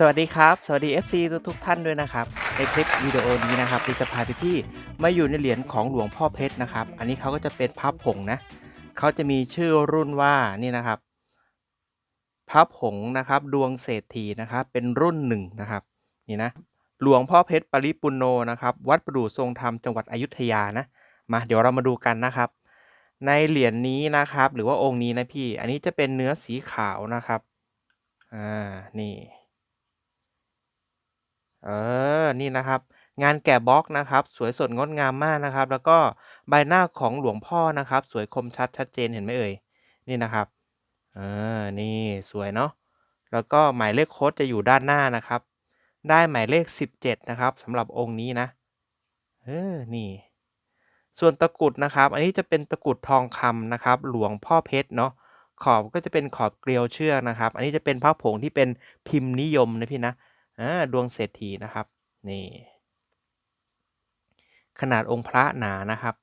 สวัสดีครับ สวัสดี FC ทุกทุกท่านด้วยนะครับ ในคลิปวิดีโอนี้นะครับเราจะพาพี่มาอยู่ในเหรียญของหลวงพ่อเพชรนะครับ อันนี้เขาก็จะเป็นพระผงนะเขาจะมีชื่อรุ่นว่านี่นะครับพระผงนะครับดวงเศรษฐีนะครับเป็นรุ่นหนึ่งนะครับนี่นะหลวงพ่อเพชรปริปุนโนนะครับวัดประดู่ทรงธรรมจังหวัดอยุธยานะมาเดี๋ยวเรามาดูกันนะครับ ในเหรียญนี้นะครับ หรือว่าองค์นี้นะพี่ อันนี้จะเป็นเนื้อสีขาวนะครับอ่านี่ เออ นี่นะครับ งานแกะบล็อกนะครับ สวยสดงดงามมากนะครับ แล้วก็ใบหน้าของหลวงพ่อนะครับ สวยคมชัดชัดเจนเห็นไหมเอ่ย นี่นะครับเออนี่สวยเนาะ แล้วก็หมายเลขโค้ดจะอยู่ด้านหน้านะครับ ได้หมายเลข 17 นะครับสำหรับองค์นี้นะ เออ นี่ ส่วนตะกรุดนะครับ อันนี้จะเป็นตะกรุดทองคำนะครับ หลวงพ่อเพชรเนาะ ขอบก็จะเป็นขอบเกลียวเชือกนะครับ อันนี้จะเป็นพระผงที่เป็นพิมพ์นิยมนะพี่นะ อ่าดวงเศรษฐีนะครับนี่ขนาดองค์พระหนานะครับ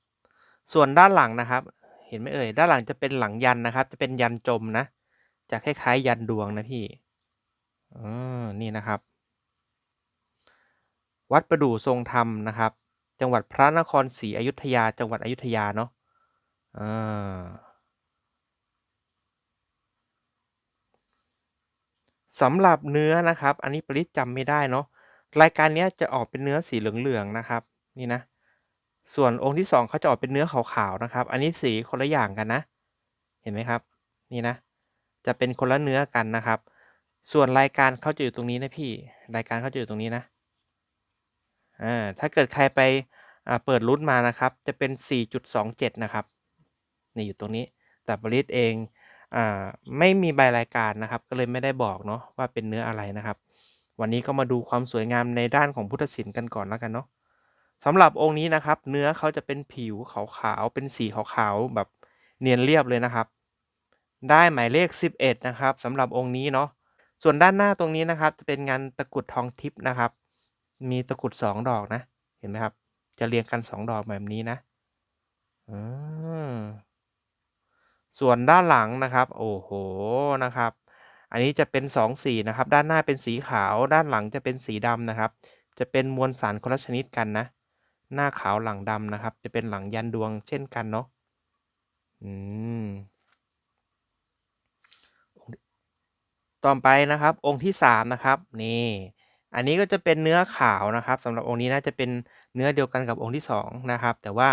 ส่วนด้านหลังนะครับ เห็นไหมเอ่ยด้านหลังจะเป็นหลังยันนะครับ จะเป็นยันจมนะจะคล้ายๆยันดวงนะพี่ออนี่นะครับ วัดประดู่ทรงธรรมนะครับ จังหวัดพระนครศรีอยุธยา จังหวัดอยุธยาเนาะอ่า สำหรับเนื้อนะครับ อันนี้ปริศจำไม่ได้เนาะรายการนี้จะออกเป็นเนื้อสีเหลืองๆนะครับ นี่นะ ส่วนองค์ที่สองเขาจะออกเป็นเนื้อขาวๆนะครับ อันนี้สีคนละอย่างกันนะ เห็นไหมครับ นี่นะ จะเป็นคนละเนื้อกันนะครับ ส่วนรายการเขาจะอยู่ตรงนี้นะพี่ รายการเขาจะอยู่ตรงนี้นะอ่าถ้าเกิดใครไปอ่าเปิดรุ่นมานะครับ จะเป็น 4.27 นะครับ นี่อยู่ตรงนี้ แต่บริษเอง อ่า ไม่มีใบรายการนะครับ ก็เลยไม่ได้บอกเนาะว่าเป็นเนื้ออะไรนะครับ วันนี้ก็มาดูความสวยงามในด้านของพุทธศิลป์กันก่อนแล้วกันเนาะสำหรับองค์นี้นะครับ เนื้อเขาจะเป็นผิวขาวๆ เป็นสีขาวๆ แบบเนียนเรียบเลยนะครับ ได้หมายเลข 11 นะครับสำหรับองค์นี้เนาะ ส่วนด้านหน้าตรงนี้นะครับ จะเป็นงานตะกรุดทองทิพย์นะครับ มีตะกรุด 2 ดอกนะ เห็นไหมครับ จะเรียงกัน 2 ดอกแบบนี้นะ อืม ส่วนด้านหลังนะครับ โอ้โหนะครับ อันนี้จะเป็น 2 สีนะครับ ด้านหน้าเป็นสีขาว ด้านหลังจะเป็นสีดำนะครับ จะเป็นมวลสารคนละชนิดกันนะ หน้าขาวหลังดำนะครับ จะเป็นหลังยันดวงเช่นกันเนาะอืมต่อไปนะครับ องค์ที่สามนะครับนี่ อันนี้ก็จะเป็นเนื้อขาวนะครับสำหรับองค์นี้น่าจะเป็นเนื้อเดียวกันกับองค์ที่สองนะครับ แต่ว่า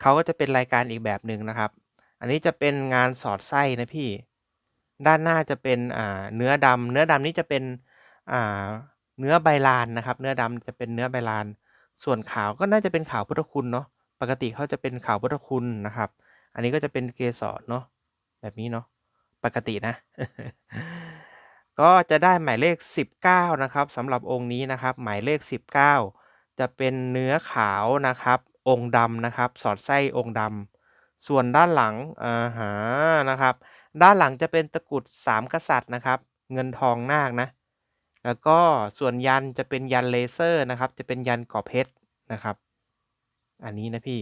เขาก็จะเป็นรายการอีกแบบหนึ่งนะครับ อันนี้จะเป็นงานสอดไส้นะพี่ ด้านหน้าจะเป็นอ่าเนื้อดำเนื้อดำนี้จะเป็นอ่าเนื้อใบลานนะครับ เนื้อดำจะเป็นเนื้อใบลาน ส่วนขาวก็น่าจะเป็นขาวพุทธคุณเนาะ ปกติเขาจะเป็นขาวพุทธคุณนะครับ อันนี้ก็จะเป็นเกสรเนาะ แบบนี้เนาะ ปกตินะ ก็จะได้หมายเลข 19 นะครับสำหรับองค์นี้นะครับ หมายเลข 19 จะเป็นเนื้อขาวนะครับ องค์ดำนะครับ สอดไส้องค์ดำ ส่วนด้านหลังอ่าฮะนะครับ ด้านหลังจะเป็นตะกรุดสามกษัตริย์นะครับ เงินทองนาคนะ แล้วก็ส่วนยันจะเป็นยันเลเซอร์นะครับ จะเป็นยันก่อเพชรนะครับ อันนี้นะพี่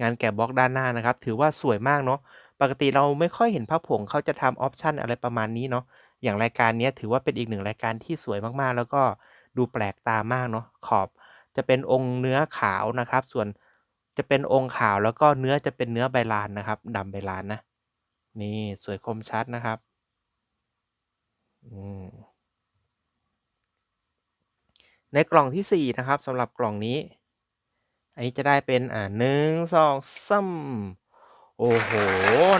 งานแกะบล็อกด้านหน้านะครับ ถือว่าสวยมากเนาะปกติเราไม่ค่อยเห็นพระผงเขาจะทำออปชันอะไรประมาณนี้เนาะอย่างรายการนี้ถือว่าเป็นอีกหนึ่งรายการที่สวยมากๆ แล้วก็ดูแปลกตามากเนาะขอบจะเป็นองค์เนื้อขาวนะครับ ส่วน จะเป็นองค์ขาวแล้วก็เนื้อจะเป็นเนื้อใบลานนะครับดำใบลานนะ นี่สวยคมชัดนะครับในกล่องที่สี่นะครับสำหรับกล่องนี้ อันนี้จะได้เป็นอ่าหนึ่งสองซ้ำโอ้โห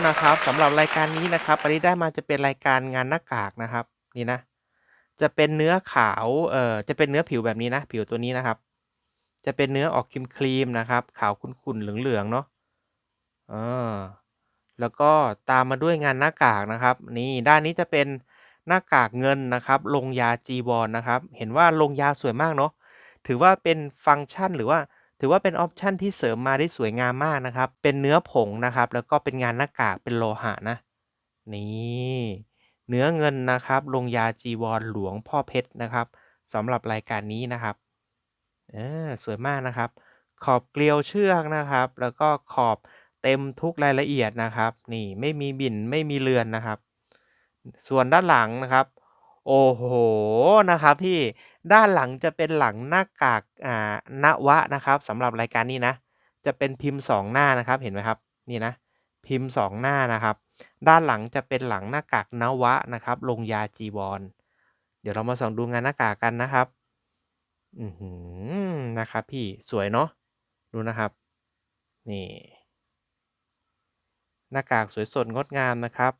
นะครับสำหรับรายการนี้นะครับอันนี้ได้มาจะเป็นรายการงานหน้ากากนะครับ นี่นะ จะเป็นเนื้อขาวเอ่อจะเป็นเนื้อผิวแบบนี้นะ ผิวตัวนี้นะครับ จะเป็นเนื้อออกครีมๆนะครับ ขาวขุ่นๆเหลืองๆเนาะอ่าแล้วก็ตามมาด้วยงานหน้ากากนะครับ นี่ด้านนี้จะเป็นหน้ากากเงินนะครับ ลงยาจีวรนะครับ เห็นว่าลงยาสวยมากเนาะถือว่าเป็นฟังก์ชันหรือว่าถือว่าเป็นออปชันที่เสริมมาได้สวยงามมากนะครับ เป็นเนื้อผงนะครับ แล้วก็เป็นงานหน้ากากเป็นโลหะนะ นี่เนื้อเงินนะครับ ลงยาจีวรหลวงพ่อเพชรนะครับสำหรับรายการนี้นะครับ ออสวยมากนะครับ ขอบเกลียวเชือกนะครับ แล้วก็ขอบเต็มทุกรายละเอียดนะครับ นี่ไม่มีบิ่น ไม่มีเลือนนะครับ ส่วนด้านหลังนะครับ โอ้โฮ นะครับพี่ ด้านหลังจะเป็นหลังหน้ากาก อ่า นวะนะครับ สำหรับรายการนี้นะ จะเป็นพิมพ์ 2 หน้านะครับ เห็นไหมครับ นี่นะ พิมพ์ 2 หน้านะครับ ด้านหลังจะเป็นหลังหน้ากากนวะนะครับ ลงยาจีวร เดี๋ยวเรามาส่องดูงานหน้ากากกันนะครับ อื้อฮือนะครับพี่สวยเนาะดูนะครับ นี่ หน้ากากสวยสดงดงามนะครับ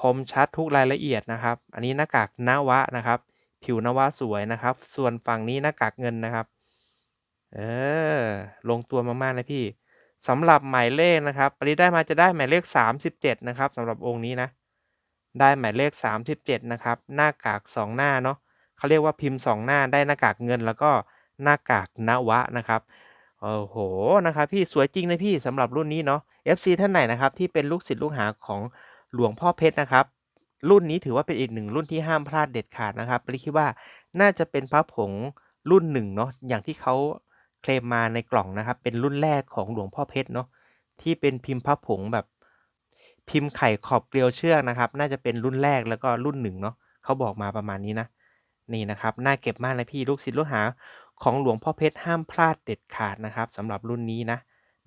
คมชัดทุกรายละเอียดนะครับ อันนี้หน้ากากนวะนะครับ ผิวนวะสวยนะครับ ส่วนฝั่งนี้หน้ากากเงินนะครับ เออ ลงตัวมากๆนะพี่สำหรับหมายเลขนะครับปริได้มาจะได้หมายเลข 37 นะครับสำหรับองค์นี้นะ ได้หมายเลข 37 นะครับ หน้ากาก 2 หน้าเนาะ เขาเรียกว่าพิมพ์ 2 หน้าได้หน้ากากเงิน แล้วก็หน้ากากนวะนะครับโอ้โฮนะครับพี่สวยจริงนะพี่สำหรับรุ่นนี้เนาะ FC ท่านไหนนะครับที่เป็นลูกศิษย์ลูกหาของหลวงพ่อเพชรนะครับรุ่นนี้ถือว่าเป็นอีกหนึ่งรุ่นที่ห้ามพลาดเด็ดขาดนะครับปคิดว่าน่าจะเป็นพระผงรุ่นหนึ่งเนาะอย่างที่เขาเคลมมาในกล่องนะครับ เป็นรุ่นแรกของหลวงพ่อเพชรเนาะที่เป็นพิมพ์พระผงแบบพิมพ์ไข่ขอบเกลียวเชือกนะครับ น่าจะเป็นรุ่นแรกแล้วก็รุ่นหนึ่งเนาะเขาบอกมาประมาณนี้นะ นี่นะครับน่าเก็บมากเลยพี่ลูกศิษย์ลูกหา ของหลวงพ่อเพชรห้ามพลาดเด็ดขาดนะครับสำหรับรุ่นนี้นะ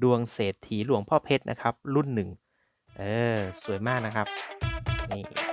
ดวงเศรษฐีหลวงพ่อเพชรนะครับ รุ่นหนึ่งเออสวยมากนะครับนี่